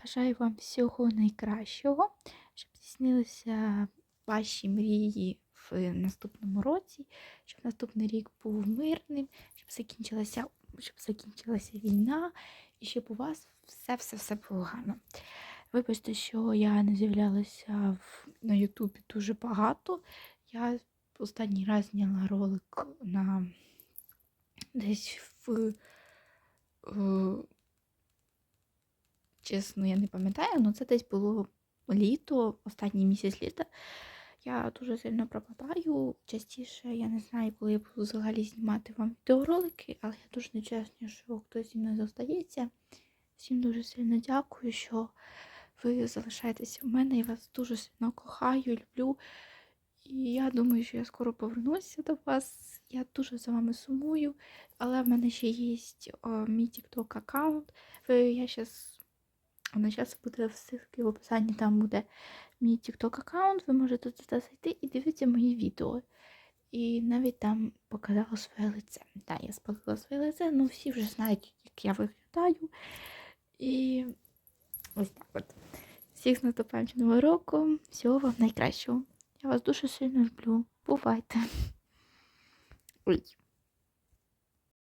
Бажаю вам всього найкращого, щоб здійснилися ваші мрії в наступному році, щоб наступний рік був мирним, щоб закінчилася, щоб закінчилася війна, і щоб у вас все-все-все було гарно. Вибачте, що я не з'являлася на Ютубі дуже багато. Я останній раз зняла ролик на десь в. Чесно, я не пам'ятаю, але це десь було літо, останній місяць літа. Я дуже сильно пропадаю. Частіше я не знаю, коли я буду взагалі знімати вам відеоролики, але я дуже нечесна, що хтось зі мною зостається. Всім дуже сильно дякую, що ви залишаєтеся в мене. Я вас дуже сильно кохаю, люблю. І я думаю, що я скоро повернуся до вас. Я дуже за вами сумую, але в мене ще є о, мій TikTok аккаунт. Я зараз на час буде в ссылці в описанні, там буде мій TikTok аккаунт. Ви можете туди зайти і дивитися мої відео. І навіть там показала своє лице. Так, я спалила своє лице, ну всі вже знають, як я виглядаю. І ось так от. Всіх з наступаючим року. Всього вам найкращого. Я вас дуже сильно люблю. Бувайте. Ой.